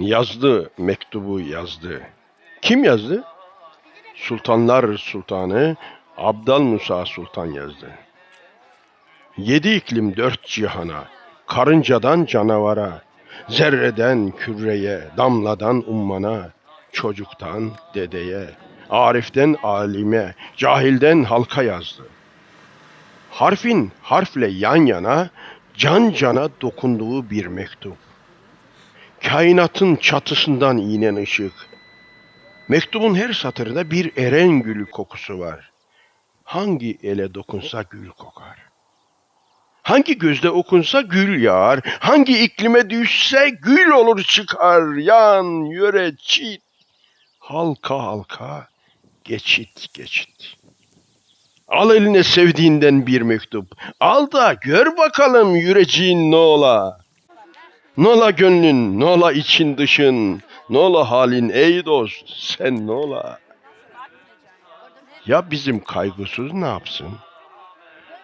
Yazdı, mektubu yazdı. Kim yazdı? Sultanlar Sultanı Abdal Musa Sultan yazdı. Yedi iklim dört cihana, karıncadan canavara, zerreden küreye, damladan ummana, çocuktan dedeye, ariften alime, cahilden halka yazdı. Harfin harfle yan yana, can cana dokunduğu bir mektup. Kainatın çatısından inen ışık. Mektubun her satırında bir eren gülü kokusu var. Hangi ele dokunsa gül kokar. Hangi gözde okunsa gül yağar. Hangi iklime düşse gül olur çıkar. Yan, yöre, çit. Halka halka, geçit geçit. Al eline sevdiğinden bir mektup. Al da gör bakalım yüreceğin ne ola. Ne ola gönlün, ne ola için dışın, ne ola halin ey dost, sen ne ola? Ya bizim kaygısız ne yapsın?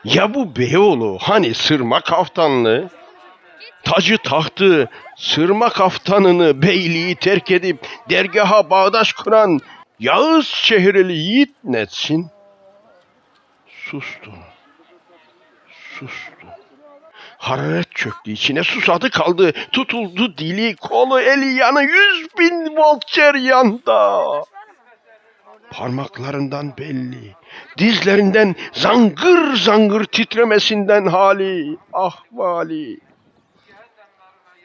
Ya bu Beyoğlu hani sırma kaftanlı? Tacı tahtı, sırma kaftanını, beyliği terk edip dergaha bağdaş kuran Yağız şehreli yiğit netsin? Sustu. Sustu. Hararet çöktü içine susadı kaldı. Tutuldu dili, kolu, eli yanı yüz bin volt ceryanda. Parmaklarından belli. Dizlerinden zangır zangır titremesinden hali, ahvali.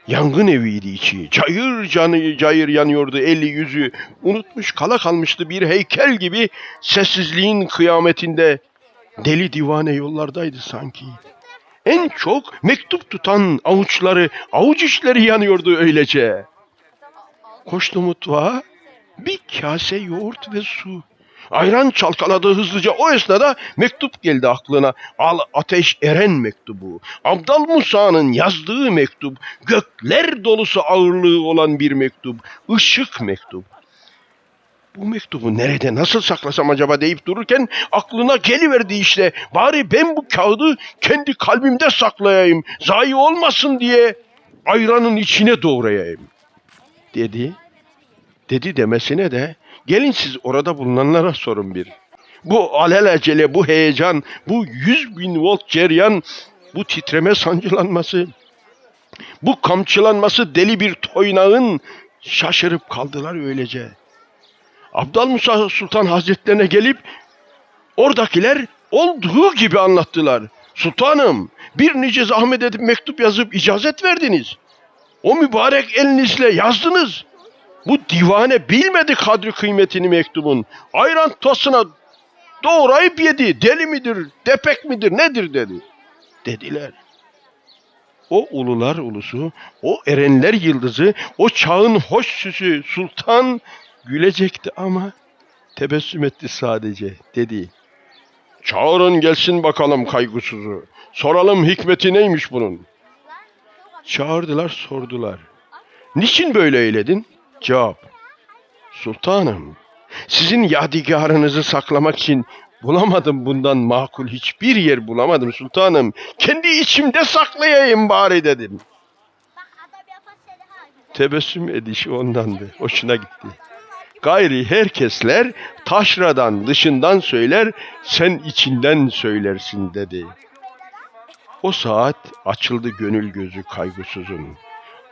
Yangın eviydi içi. Cayır canı cayır yanıyordu eli yüzü. Unutmuş kala kalmıştı bir heykel gibi sessizliğin kıyametinde. Deli divane yollardaydı sanki. En çok mektup tutan avuçları, avuç işleri yanıyordu öylece. Koştu mutfağa, bir kase yoğurt ve su. Ayran çalkaladı hızlıca o esnada mektup geldi aklına. Al ateş eren mektubu. Abdal Musa'nın yazdığı mektup. Gökler dolusu ağırlığı olan bir mektup. Işık mektup. Bu mektubu nerede nasıl saklasam acaba deyip dururken aklına geliverdi işte. Bari ben bu kağıdı kendi kalbimde saklayayım. Zayi olmasın diye ayranın içine doğrayayım. Dedi. Dedi demesine de gelin siz orada bulunanlara sorun bir. Bu alelacele, bu heyecan, bu yüz bin volt ceryan, bu titreme sancılanması, bu kamçılanması deli bir toynağın şaşırıp kaldılar öylece. Abdal Musa Sultan Hazretlerine gelip oradakiler olduğu gibi anlattılar. Sultanım bir nice zahmet edip mektup yazıp icazet verdiniz. O mübarek elinizle yazdınız. Bu divane bilmedi kadri kıymetini mektubun. Ayran tosuna doğrayıp yedi. Deli midir, depek midir, nedir dedi. Dediler. O ulular ulusu, o erenler yıldızı, o çağın hoş süsü sultan gülecekti ama tebessüm etti sadece dedi. Çağırın gelsin bakalım kaygısızı. Soralım hikmeti neymiş bunun. Çağırdılar sordular. Niçin böyle eyledin? Cevap. Sultanım, sizin yadigarınızı saklamak için bulamadım bundan makul hiçbir yer bulamadım sultanım. Kendi içimde saklayayım bari dedim. Tebessüm edişi ondandı. Hoşuna gitti. Gayri herkesler taşradan dışından söyler, sen içinden söylersin dedi. O saat açıldı gönül gözü kaygısızın.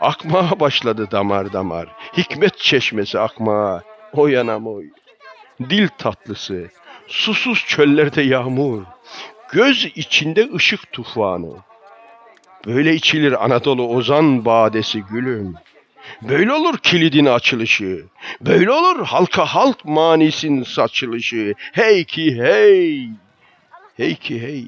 Akmaya başladı damar damar. Hikmet çeşmesi akmaya. O yanam oy. Dil tatlısı. Susuz çöllerde yağmur. Göz içinde ışık tufanı. Böyle içilir Anadolu ozan badesi gülüm. Böyle olur kilidin açılışı. Böyle olur halka halk manisin saçılışı. Hey ki hey. Hey ki hey.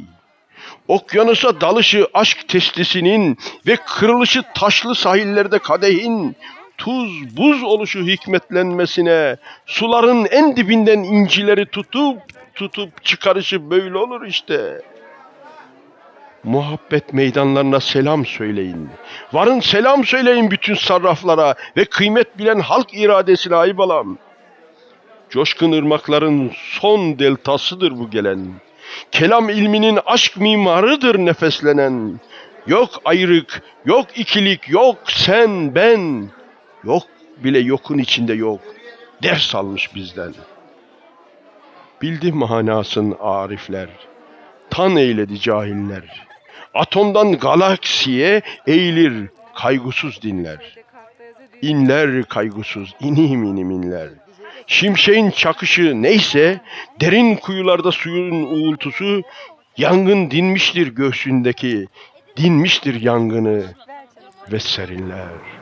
Okyanusa dalışı aşk testisinin ve kırılışı taşlı sahillerde kadehin, tuz buz oluşu hikmetlenmesine, suların en dibinden incileri tutup tutup çıkarışı böyle olur işte. Muhabbet meydanlarına selam söyleyin. Varın selam söyleyin bütün sarraflara ve kıymet bilen halk iradesine ayıp alam. Coşkun ırmakların son deltasıdır bu gelen. Kelam ilminin aşk mimarıdır nefeslenen. Yok ayrık, yok ikilik, yok sen ben. Yok bile yokun içinde yok. Ders almış bizden. Bildi manasın arifler. Tan eyledi cahiller. Atomdan galaksiye eğilir kaygısız dinler. İnler kaygısız, inim inim inler. Şimşeğin çakışı neyse, derin kuyularda suyun uğultusu, yangın dinmiştir göğsündeki, dinmiştir yangını ve serinler.